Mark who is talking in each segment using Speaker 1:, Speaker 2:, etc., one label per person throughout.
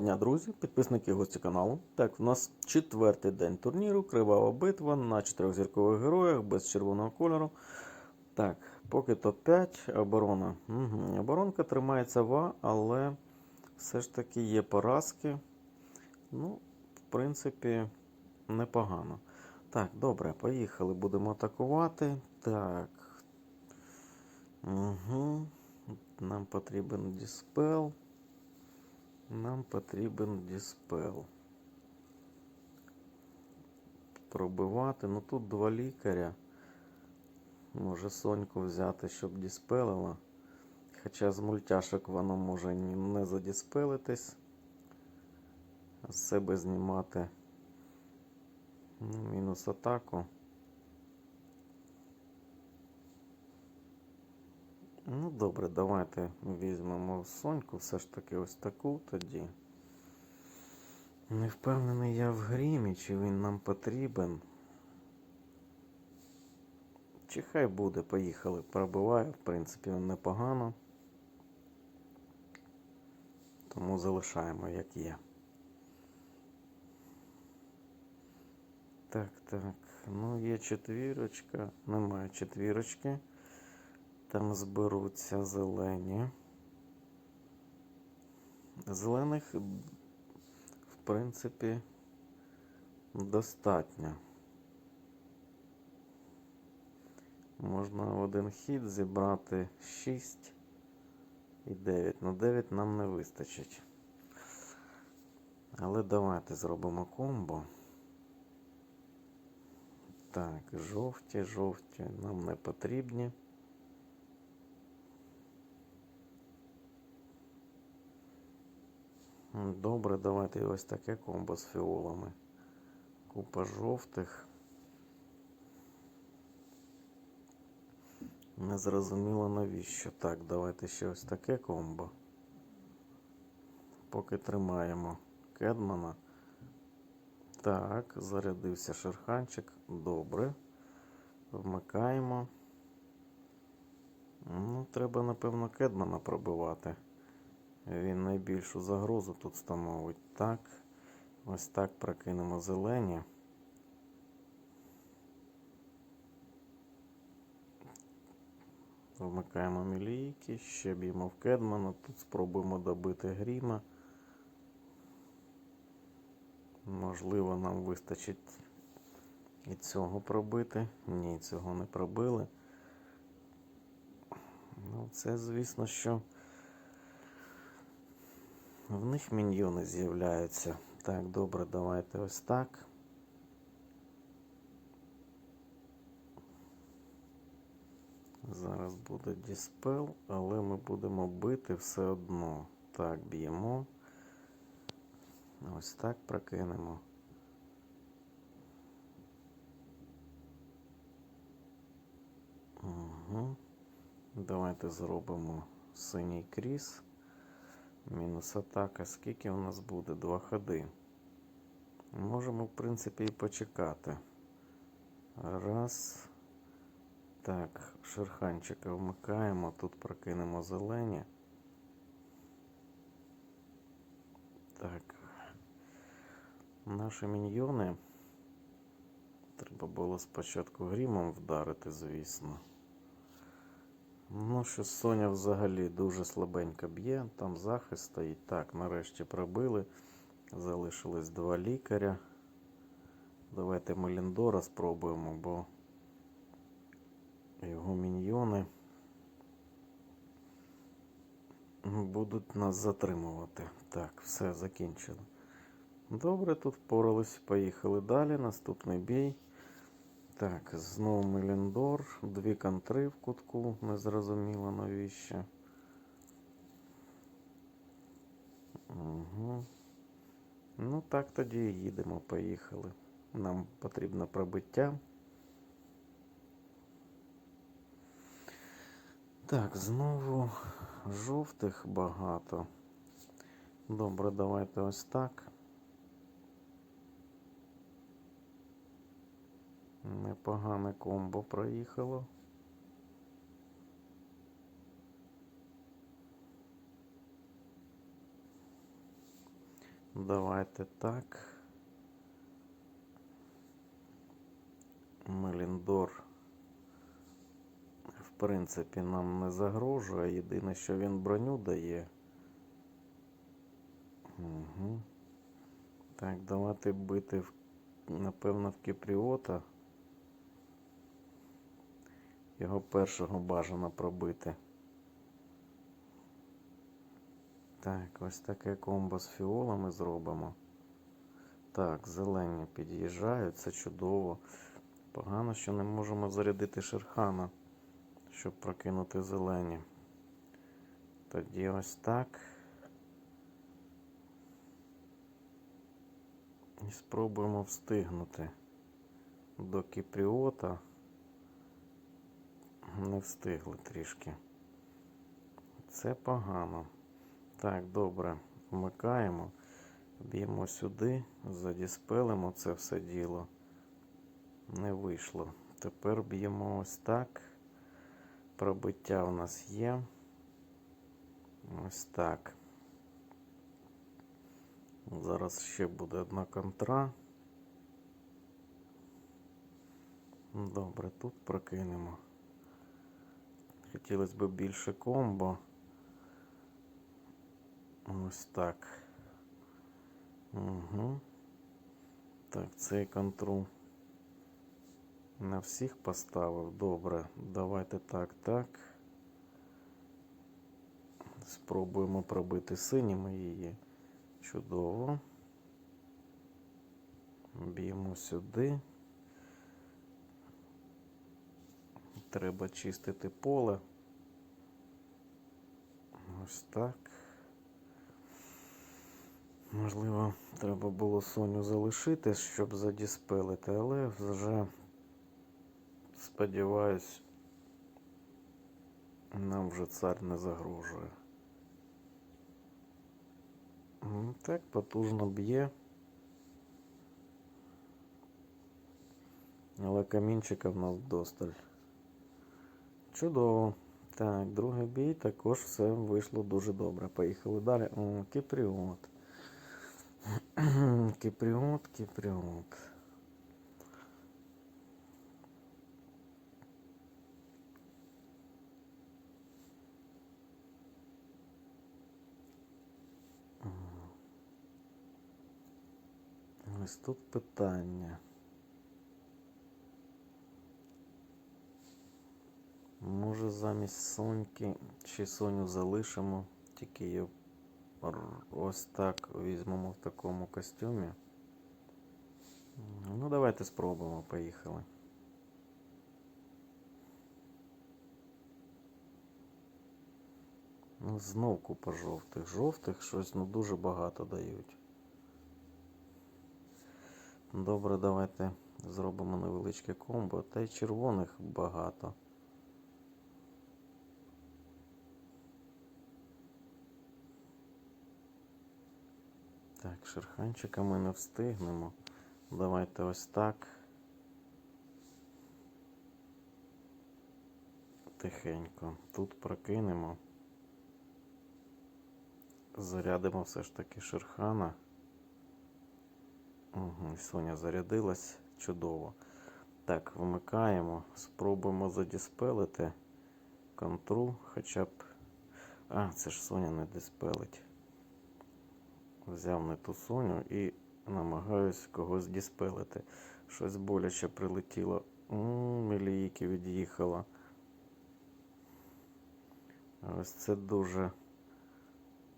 Speaker 1: дня, друзі, підписники гості каналу. Так, у нас четвертий день турніру, кривава битва на чотирьохзіркових героях без червоного кольору. Так, поки топ-5, оборона. Угу. Оборонка тримається ва, але все ж таки є поразки. Ну, в принципі, непогано. Так, добре, поїхали. Будемо атакувати. Так. Угу. Нам потрібен диспел. Нам потрібен диспел. Пробивати. Ну тут два лікаря. Може Соньку взяти, щоб диспелила. Хоча з мультяшок воно може не задіспелитись. З себе знімати. Ну, мінус атаку. Ну, добре, давайте візьмемо Соньку, все ж таки ось таку тоді. Не впевнений я в грімі, чи він нам потрібен. Чи хай буде, поїхали. Пробиває, в принципі, непогано. Тому залишаємо, як є. Так, так. Ну, є четвірочка. Немає четвірочки. Там зберуться зелені. Зелених, в принципі, достатньо. Можна в один хід зібрати 6 і 9. На 9 нам не вистачить. Але давайте зробимо комбо. Так, жовті, жовті нам не потрібні. Добре, давайте ось таке комбо з фіолами. Купа жовтих. Не зрозуміло навіщо. Так, давайте ще ось таке комбо. Поки тримаємо Кедмана. Так, зарядився шерханчик. Добре. Вмикаємо. Ну, треба, напевно, Кедмана пробивати. Він найбільшу загрозу тут становить. Так. Ось так прокинемо зелені. Вмикаємо мілійки, ще б'ємо в Кедмана. Тут спробуємо добити Гріма. Можливо, нам вистачить і цього пробити. Ні, цього не пробили. Ну, це, звісно, що. В них міньйони з'являються. Так, добре, давайте ось так. Зараз буде діспел, але ми будемо бити все одно. Так, б'ємо. Ось так прокинемо. Угу. Давайте зробимо синій кріс. Мінус атака. Скільки у нас буде? Два ходи. Можемо, в принципі, і почекати. Раз. Так, шерханчика вмикаємо. Тут прокинемо зелені. Так. Наші міньйони. Треба було спочатку грімом вдарити, звісно. Ну, що Соня взагалі дуже слабенько б'є, там захист стоїть. Так, нарешті пробили. Залишилось два лікаря. Давайте Меліндора спробуємо, бо його міньйони будуть нас затримувати. Так, все закінчено. Добре, тут впорались, поїхали далі. Наступний бій. Так, знову Меліндор, дві контри в кутку, незрозуміло навіщо. Угу. Ну так тоді їдемо, поїхали. Нам потрібно пробиття. Так, знову жовтих багато. Добре, давайте ось так. Непогане комбо проїхало. Давайте так. Меліндор, в принципі, нам не загрожує. Єдине, що він броню дає. Угу. Так, давайте бити, напевно, в Кіпріота. Його першого бажано пробити. Так, ось таке комбо з фіолами зробимо. Так, зелені під'їжджають, це чудово. Погано, що не можемо зарядити Шерхана, щоб прокинути зелені. Тоді ось так. І спробуємо встигнути до Кіпріота. Не встигли трішки. Це погано. Так, добре. Вмикаємо. Б'ємо сюди, задіспелимо це все діло. Не вийшло. Тепер б'ємо ось так. Пробиття у нас є. Ось так. Зараз ще буде одна контра. Добре, тут прокинемо. Хотілося б більше комбо. Ось так. Угу. Так, цей контрол на всіх поставив. Добре. Давайте так, так. Спробуємо пробити синіми її. Чудово. Б'ємо сюди. Треба чистити поле. Ось так. Можливо, треба було Соню залишити, щоб задіспелити, але вже, сподіваюсь, нам вже цар не загрожує. Так, потужно б'є. Але камінчика в нас вдосталь. Чудово. Так, другий бій також все вийшло дуже добре. Поїхали далі. О, Кіпріот. Кіпріот, Кіпріот. Ось тут питання. Може замість Соньки чи Соню залишимо, тільки її ось так візьмемо в такому костюмі. Ну, давайте спробуємо, поїхали. Ну, знов купа жовтих. Жовтих щось ну, дуже багато дають. Добре, давайте зробимо невеличке комбо. Та й червоних багато. Так, шерханчика ми не встигнемо. Давайте ось так. Тихенько. Тут прокинемо. Зарядимо все ж таки шерхана. Угу, Соня зарядилась чудово. Так, вмикаємо. Спробуємо задіспелити контру хоча б. А, це ж Соня не диспелить. Взяв не ту Соню і намагаюсь когось діспелити. Щось боляче прилетіло. Мілійки від'їхала. Ось це дуже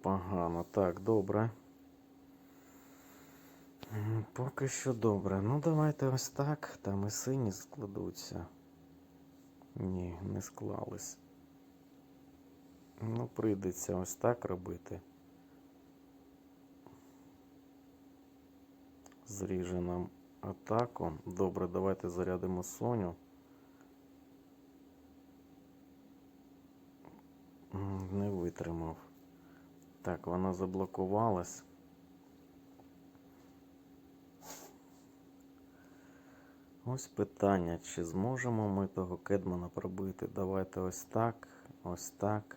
Speaker 1: погано. Так, добре. Поки що добре. Ну, давайте ось так. Там і сині складуться. Ні, не склались. Ну, прийдеться ось так робити. Зріже нам атаку. Добре, давайте зарядимо Соню. Не витримав. Так, вона заблокувалась. Ось питання, чи зможемо ми того Кедмана пробити? Давайте ось так, ось так.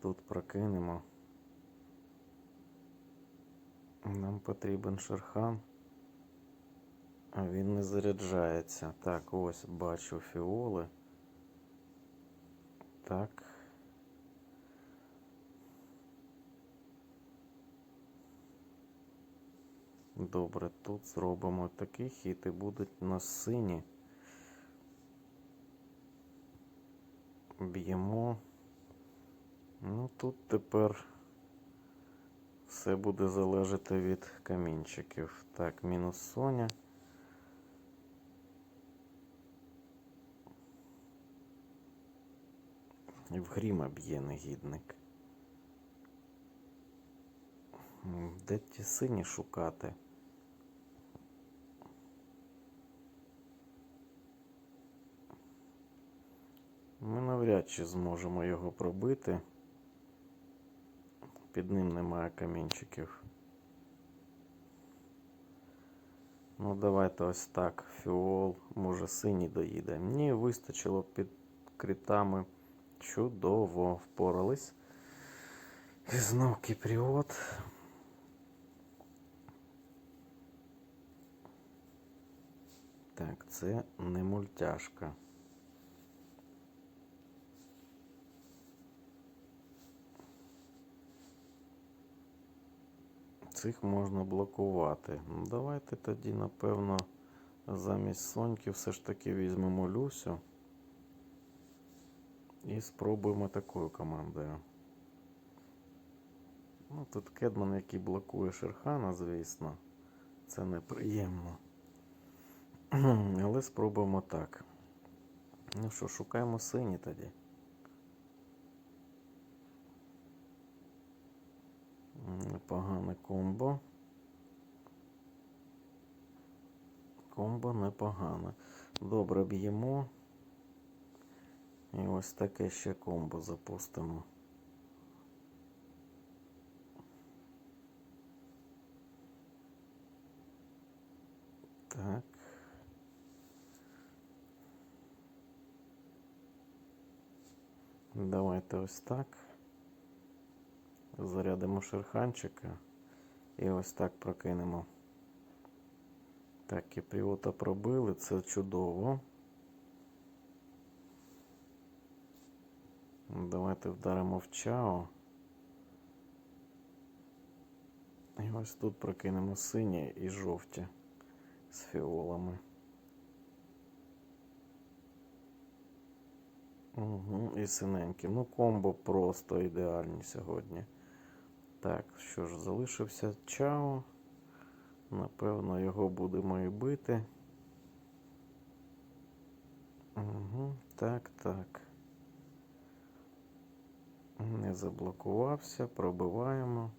Speaker 1: Тут прокинемо. Нам потрібен шерхан. А він не заряджається. Так, ось бачу фіоли. Так. Добре, тут зробимо такий хід і будуть у нас сині. Б'ємо. Ну тут тепер все буде залежати від камінчиків. Так, мінус Соня. В гріма б'є негідник. Де ті сині шукати? Ми навряд чи зможемо його пробити. Під ним немає камінчиків. Ну, давайте ось так. Фіол, може, синій доїде. Ні, вистачило під критами. Чудово впорались. І знов кіпріот. Так, це не мультяшка. Цих можна блокувати. Ну, давайте тоді, напевно, замість Соньки все ж таки візьмемо Люсю. І спробуємо такою командою. Ну, тут Кедман, який блокує Шерхана, звісно. Це неприємно. Але спробуємо так. Ну що, шукаємо сині тоді. Непогане комбо. Комбо непогане. Добре б'ємо. І ось таке ще комбо запустимо. Так. Давайте ось так. Зарядимо шерханчика і ось так прокинемо. Так, кіпріота пробили, це чудово. Давайте вдаримо в чао. І ось тут прокинемо сині і жовті з фіолами. Угу, і синенькі. Ну, комбо просто ідеальні сьогодні. Так, що ж, залишився чао. Напевно, його будемо і бити. Угу, так, так. Не заблокувався, пробиваємо.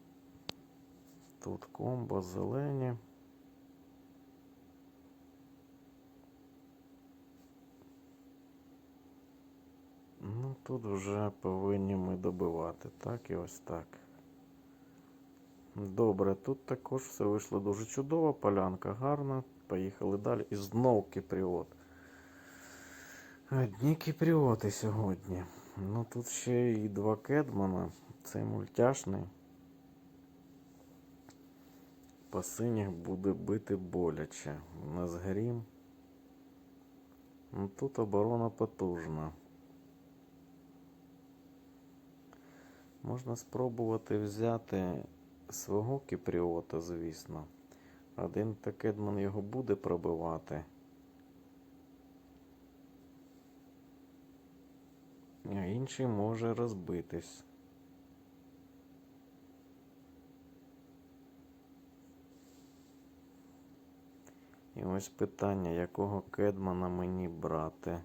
Speaker 1: Тут комбо зелені. Ну, тут вже повинні ми добивати. Так і ось так. Добре, тут також все вийшло дуже чудово, полянка гарна. Поїхали далі. І знов кіпріот. Одні кіпріоти сьогодні. Ну тут ще і два кедмана. Цей мультяшний. По синіх буде бити боляче. У нас грім. Ну тут оборона потужна. Можна спробувати взяти свого кіпріота, звісно. Один Кедман його буде пробивати. А інший може розбитись. І ось питання, якого кедмана мені брати.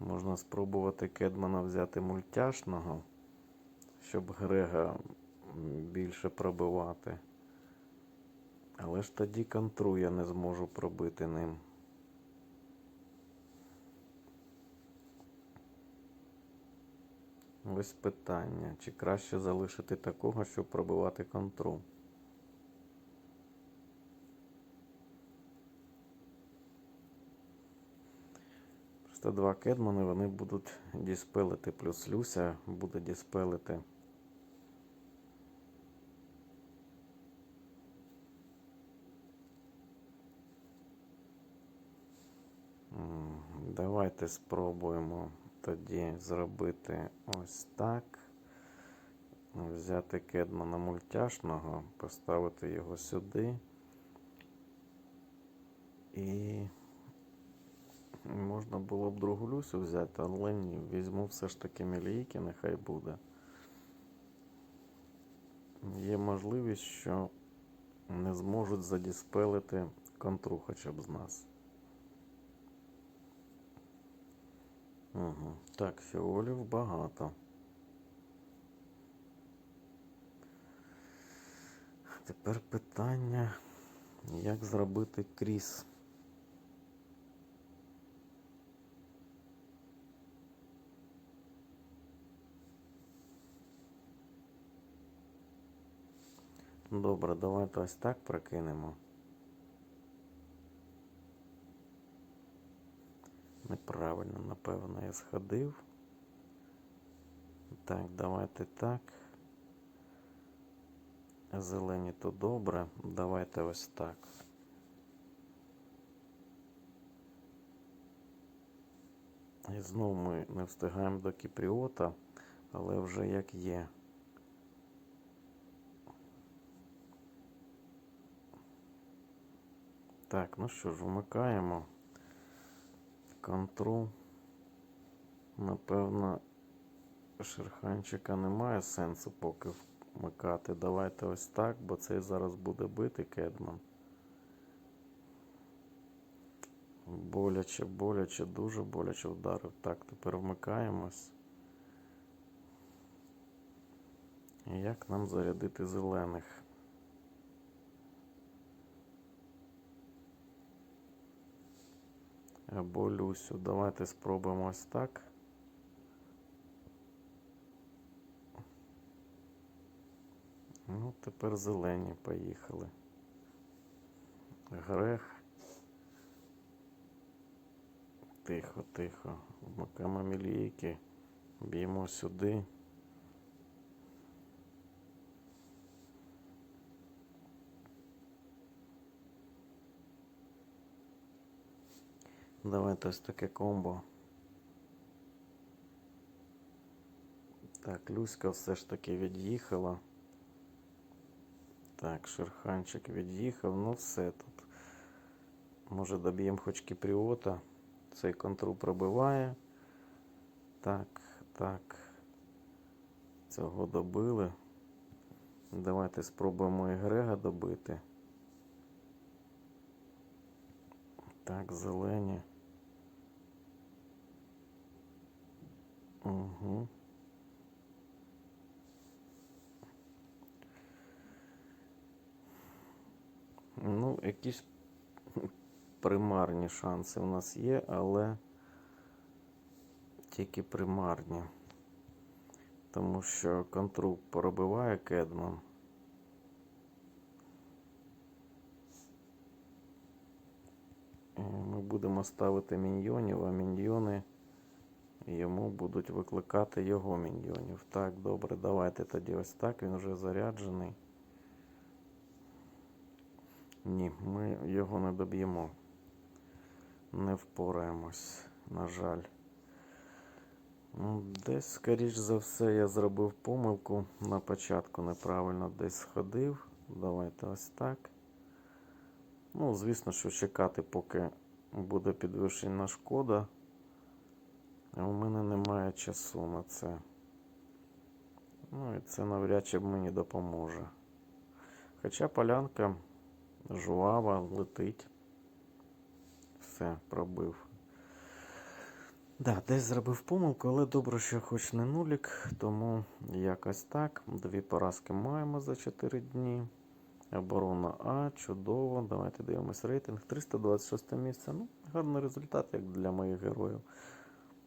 Speaker 1: Можна спробувати кедмана взяти мультяшного, щоб Грега більше пробивати. Але ж тоді контру я не зможу пробити ним. Ось питання, чи краще залишити такого, щоб пробивати контрол? Просто два кедмани вони будуть діспелити плюс Люся буде діспелити. Давайте спробуємо тоді зробити ось так. Взяти кедмана мультяшного, поставити його сюди. І можна було б другу Люсю взяти, але ні, візьму все ж таки мілійки, нехай буде. Є можливість, що не зможуть задіспелити контру хоча б з нас. Угу. Так, фіолів багато. Тепер питання, як зробити кріс. Добре, давайте ось так прокинемо. Неправильно, напевно, я сходив. Так, давайте так. Зелені то добре. Давайте ось так. І знову ми не встигаємо до Кіпріота, але вже як є. Так, ну що ж, вмикаємо контру. Напевно, шерханчика немає сенсу поки вмикати. Давайте ось так, бо цей зараз буде бити кедман. Боляче, боляче, дуже боляче вдарив. Так, тепер вмикаємось. Як нам зарядити зелених? Або Люсю. Давайте спробуємо ось так. Ну, тепер зелені поїхали. Грех. Тихо, тихо. Вмикаємо мілійки. Б'ємо сюди. Давайте ось таке комбо. Так, Люська все ж таки від'їхала. Так, Шерханчик від'їхав. Ну все тут. Може доб'ємо хоч Кіпріота. Цей контру пробиває. Так, так. Цього добили. Давайте спробуємо і Грега добити. Так, зелені. Угу. Ну, якісь примарні шанси у нас є, але тільки примарні. Тому що контру пробиває Кедман. Ми будемо ставити міньйонів, а міньйони йому будуть викликати його міньйонів. Так, добре, давайте тоді ось так. Він вже заряджений. Ні, ми його не доб'ємо. Не впораємось, на жаль. Ну, Десь, скоріш за все, я зробив помилку. На початку неправильно десь сходив. Давайте ось так. Ну, звісно, що чекати, поки буде підвищена шкода. У мене немає часу на це. Ну і це навряд чи мені допоможе. Хоча полянка жуава летить. Все, пробив. Да, десь зробив помилку, але добре, що хоч не нулік, тому якось так. Дві поразки маємо за 4 дні. Оборона А, чудово. Давайте дивимось рейтинг. 326 місце. Ну, гарний результат, як для моїх героїв.